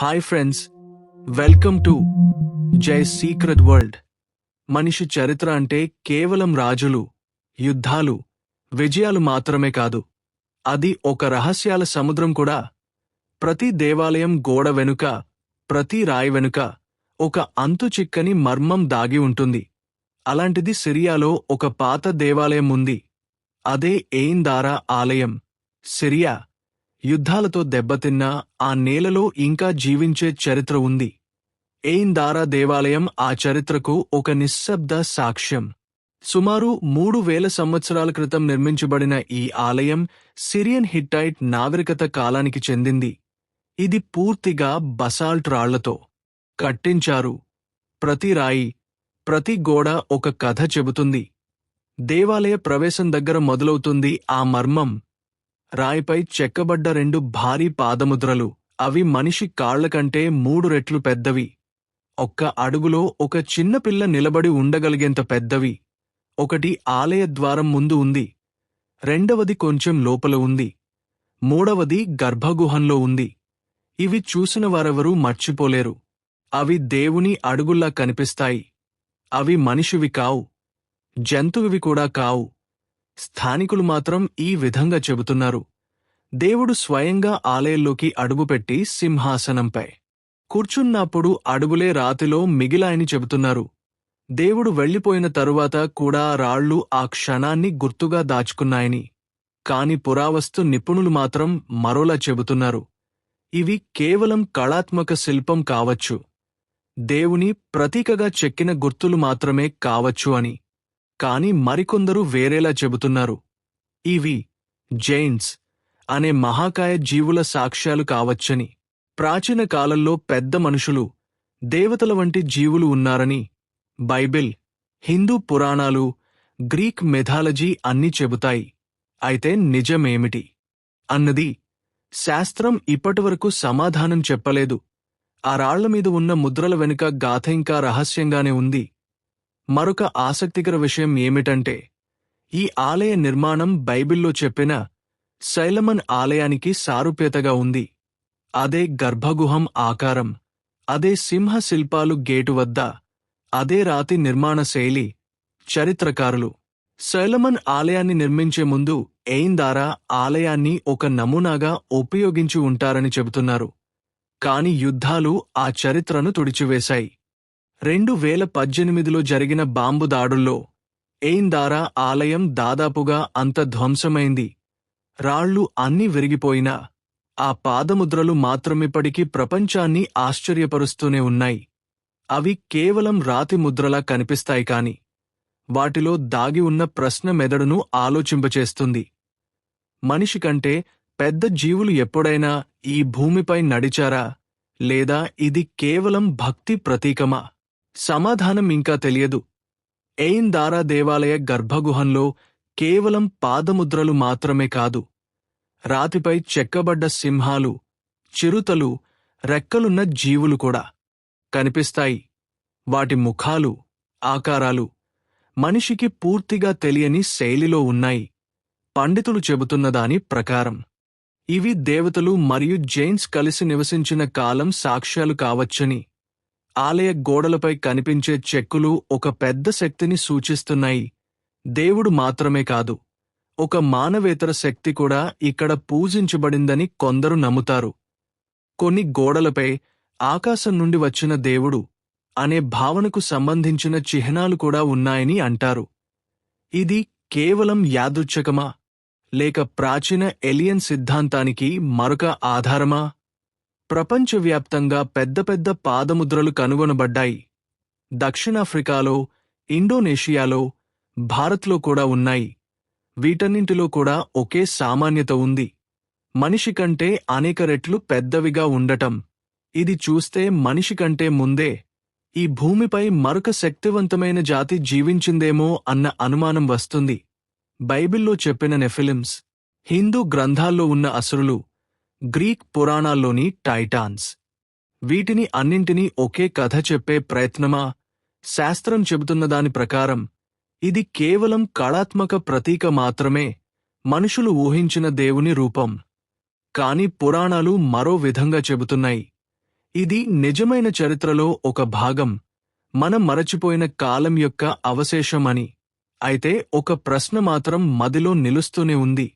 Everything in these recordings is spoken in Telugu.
Hi friends welcome to Jai secret world మనిషి చరిత్ర అంటే కేవలం రాజులు యుద్ధాలు విజయాలు మాత్రమే కాదు. అది ఒక రహస్యాల సముద్రం కూడా. ప్రతి దేవాలయం గోడ వెనుక ప్రతి రాయి వెనుక ఒక అంతు చిక్కని మర్మం దాగి ఉంటుంది. అలాంటిది సిరియాలో ఒక పాత దేవాలయం ఉంది. అదే ఎయిన్దారా ఆలయం. సిరియా యుద్ధాలతో దెబ్బతిన్న ఆ నేలలో ఇంకా జీవించే చరిత్ర ఉంది. ఎయిందారా దేవాలయం ఆ చరిత్రకు ఒక నిశ్శబ్ద సాక్ష్యం. సుమారు మూడు వేల సంవత్సరాల క్రితం నిర్మించబడిన ఈ ఆలయం సిరియన్ హిట్టైట్ నాగరికత కాలానికి చెందింది. ఇది పూర్తిగా బసాల్ట్ రాళ్ళతో కట్టించారు. ప్రతి రాయి ప్రతి గోడ ఒక కథ చెబుతుంది. దేవాలయ ప్రవేశం దగ్గర మొదలవుతుంది ఆ మర్మం. రాయిపై చెక్కబడ్డ రెండు భారీ పాదముద్రలు. అవి మనిషి కాళ్ళకంటే మూడు రెట్లు పెద్దవి. ఒక్క అడుగులో ఒక చిన్నపిల్ల నిలబడి ఉండగలిగేంత పెద్దవి. ఒకటి ఆలయ ద్వారం ముందు ఉంది. రెండవది కొంచెం లోపల ఉంది. మూడవది గర్భగుహంలో ఉంది. ఇవి చూసిన వారెవరూ మర్చిపోలేరు. అవి దేవుని అడుగుల్లా కనిపిస్తాయి. అవి మనిషివి కావు. జంతువువి కూడా కావు. స్థానికులు మాత్రం ఈ విధంగా చెబుతున్నారు. దేవుడు స్వయంగా ఆలయంలోకి అడుగుపెట్టి సింహాసనంపై కూర్చున్నప్పుడు అడుగులే రాతిలో మిగిలాయని చెబుతున్నారు. దేవుడు వెళ్ళిపోయిన తరువాత కూడా రాళ్ళు ఆ క్షణాన్ని గుర్తుగా దాచుకున్నాయని. కాని పురావస్తు నిపుణులు మాత్రం మరోలా చెబుతున్నారు. ఇవి కేవలం కళాత్మక శిల్పం కావచ్చు. దేవుని ప్రతీకగా చెక్కిన గుర్తులు మాత్రమే కావచ్చు అని. కాని మరికొందరు వేరేలా చెబుతున్నారు. ఇవి జైన్స్ అనే మహాకాయ జీవుల సాక్ష్యాలు కావచ్చని. ప్రాచీన కాలంలో పెద్ద మనుషులు దేవతల వంటి జీవులు ఉన్నారని బైబిల్ హిందూ పురాణాలు గ్రీక్ మెథాలజీ అన్నీ చెబుతాయి. అయితే నిజమేమిటి? అన్నది శాస్త్రం ఇప్పటివరకు సమాధానం చెప్పలేదు. ఆ రాళ్ళ మీద ఉన్న ముద్రల వెనుక గాథ ఇంకా రహస్యంగానే ఉంది. మరొక ఆసక్తికర విషయం ఏమిటంటే ఈ ఆలయ నిర్మాణం బైబిల్లో చెప్పిన శైలమన్ ఆలయానికి సారూప్యతగా ఉంది. అదే గర్భగుహం ఆకారం అదే సింహ శిల్పాలు గేటు వద్ద అదే రాతి నిర్మాణ శైలి చరిత్రకారులు. శైలమన్ ఆలయాన్ని నిర్మించే ముందు ఎయిన్దారా ఆలయాన్ని ఒక నమూనాగా ఉపయోగించి ఉంటారని చెబుతున్నారు. కాని యుద్ధాలు ఆ చరిత్రను తుడిచివేశాయి. రెండు వేల పద్దెనిమిదిలో జరిగిన బాంబు దాడుల్లో ఎయిన్దారా ఆలయం దాదాపుగా అంత ధ్వంసమైంది. రాళ్ళు అన్నీ విరిగిపోయినా ఆ పాదముద్రలు మాత్రమిప్పటికీ ప్రపంచాన్ని ఆశ్చర్యపరుస్తూనే ఉన్నాయి. అవి కేవలం రాతి ముద్రలా కనిపిస్తాయి కాని వాటిలో దాగి ఉన్న ప్రశ్న మెదడును ఆలోచింపచేస్తుంది. మనిషి కంటే పెద్ద జీవులు ఎప్పుడైనా ఈ భూమిపై నడిచారా లేదా ఇది కేవలం భక్తి ప్రతీకమా? సమాధానం ఇంకా తెలియదు. ఎయిన్ దారా దేవాలయ గర్భగుహంలో కేవలం పాదముద్రలు మాత్రమే కాదు. రాతిపై చెక్కబడ్డ సింహాలు చిరుతలు రెక్కలున్న జీవులు కూడా కనిపిస్తాయి. వాటి ముఖాలు ఆకారాలు మనిషికి పూర్తిగా తెలియని శైలిలో ఉన్నాయి. పండితులు చెబుతున్న దాని ప్రకారం ఇవి దేవతలు మరియు జైన్స్ కలిసి నివసించిన కాలం సాక్ష్యాలు కావచ్చని ఆలయ గోడలపై కనిపించే చెక్కులు ఒక పెద్ద శక్తిని సూచిస్తున్నాయి. దేవుడు మాత్రమే కాదు. ఒక మానవేతర శక్తి కూడా ఇక్కడ పూజించబడిందని కొందరు నమ్ముతారు. కొన్ని గోడలపై ఆకాశం నుండి వచ్చిన దేవుడు అనే భావనకు సంబంధించిన చిహ్నాలు కూడా ఉన్నాయని అంటారు. ఇది కేవలం యాదృచ్ఛకమా? లేక ప్రాచీన ఎలియన్ సిద్ధాంతానికి మరొక ఆధారమా? ప్రపంచవ్యాప్తంగా పెద్ద పెద్ద పాదముద్రలు కనుగొనబడ్డాయి. దక్షిణాఫ్రికాలో ఇండోనేషియాలో భారత్లో కూడా ఉన్నాయి. వీటన్నింటిలో కూడా ఒకే సామాన్యత ఉంది. మనిషి కంటే అనేక రెట్లు పెద్దవిగా ఉండటం. ఇది చూస్తే మనిషి కంటే ముందే. ఈ భూమిపై మరొక శక్తివంతమైన జాతి జీవించిందేమో అన్న అనుమానం వస్తుంది. బైబిల్లో చెప్పిన నెఫిలిమ్స్ హిందూ గ్రంథాల్లో ఉన్న అసురులు గ్రీక్ పురాణాల్లోని టైటాన్స్. వీటిని అన్నింటినీ ఒకే కథ చెప్పే ప్రయత్నమా? శాస్త్రం చెబుతున్న దాని ప్రకారం ఇది కేవలం కళాత్మక ప్రతీక మాత్రమే మనుషులు ఊహించిన దేవుని రూపం. కాని పురాణాలు మరో విధంగా చెబుతున్నాయి. ఇది నిజమైన చరిత్రలో ఒక భాగం మనం మరచిపోయిన కాలం యొక్క అవశేషం అని అయితే ఒక ప్రశ్న మాత్రం మదిలో నిలుస్తూనే ఉంది.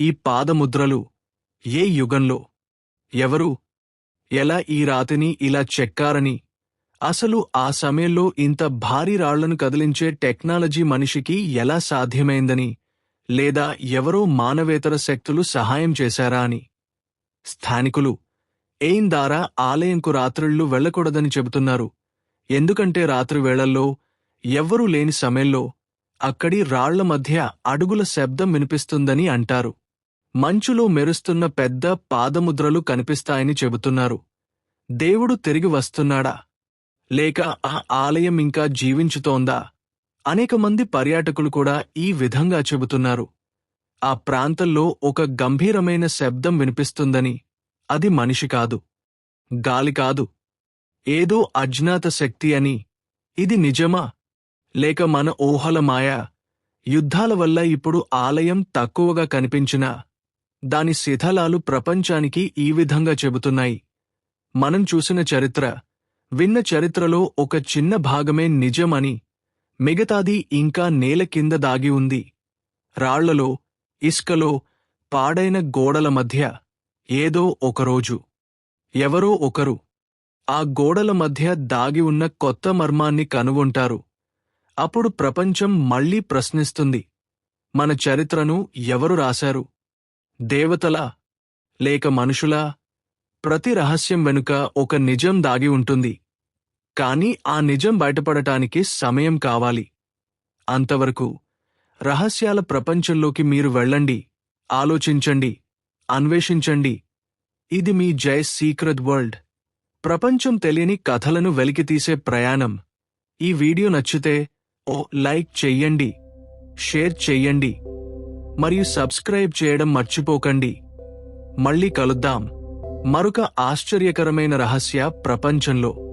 ఈ పాదముద్రలు ఏ యుగంలో? ఎవరు? ఎలా ఈ రాతిని ఇలా చెక్కారని? అసలు ఆ సమయంలో ఇంత భారీ రాళ్ళను కదిలించే టెక్నాలజీ మనిషికి ఎలా సాధ్యమైందని? లేదా ఎవరో మానవేతర శక్తులు సహాయం చేశారా అని? స్థానికులు ఎయిన్ దారా ఆలయంకు రాత్రుళ్ళు వెళ్ళకూడదని చెబుతున్నారు. ఎందుకంటే రాత్రి వేళల్లో ఎవ్వరూ లేని సమయంలో అక్కడి రాళ్ళ మధ్య అడుగుల శబ్దం వినిపిస్తుందని అంటారు. మంచులో మెరుస్తున్న పెద్ద పాదముద్రలు కనిపిస్తాయని చెబుతున్నారు. దేవుడు తిరిగి వస్తున్నాడా? లేక ఆ ఆలయం ఇంకా జీవించుతోందా? అనేక మంది పర్యాటకులు కూడా ఈ విధంగా చెబుతున్నారు. ఆ ప్రాంతంలో ఒక గంభీరమైన శబ్దం వినిపిస్తుందని. అది మనిషి కాదు. గాలి కాదు. ఏదో అజ్ఞాత శక్తి అని. ఇది నిజమా? లేక మన ఊహల మాయ? యుద్ధాల వల్ల ఇప్పుడు ఆలయం తక్కువగా కనిపించినా దాని శిథలాలు ప్రపంచానికి ఈ విధంగా చెబుతున్నాయి. మనం చూసిన చరిత్ర విన్న చరిత్రలో ఒక చిన్న భాగమే నిజమని మిగతాది ఇంకా నేల కింద దాగి ఉంది. రాళ్ళలో ఇసుకలో పాడైన గోడల మధ్య ఏదో ఒకరోజు ఎవరో ఒకరు ఆ గోడల మధ్య దాగి ఉన్న కొత్త మర్మాన్ని కనుగొంటారు. అప్పుడు ప్రపంచం మళ్ళీ ప్రశ్నిస్తుంది మన చరిత్రను ఎవరు రాశారు? దేవతలా లేక మనుషులా ప్రతి రహస్యం వెనుక ఒక నిజం దాగి ఉంటుంది. కాని ఆ నిజం బయటపడటానికి సమయం కావాలి. అంతవరకు రహస్యాల ప్రపంచంలోకి మీరు వెళ్ళండి ఆలోచించండి అన్వేషించండి. ఇది మీ జై సీక్రెట్ వరల్డ్. ప్రపంచం తెలియని కథలను వెలికితీసే ప్రయాణం. ఈ వీడియో నచ్చితే ఓ లైక్ చెయ్యండి షేర్ చెయ్యండి. మరియు సబ్స్క్రైబ్ చేయడం మర్చిపోకండి. మళ్ళీ కలుద్దాం. మరొక ఆశ్చర్యకరమైన రహస్య ప్రపంచంలో.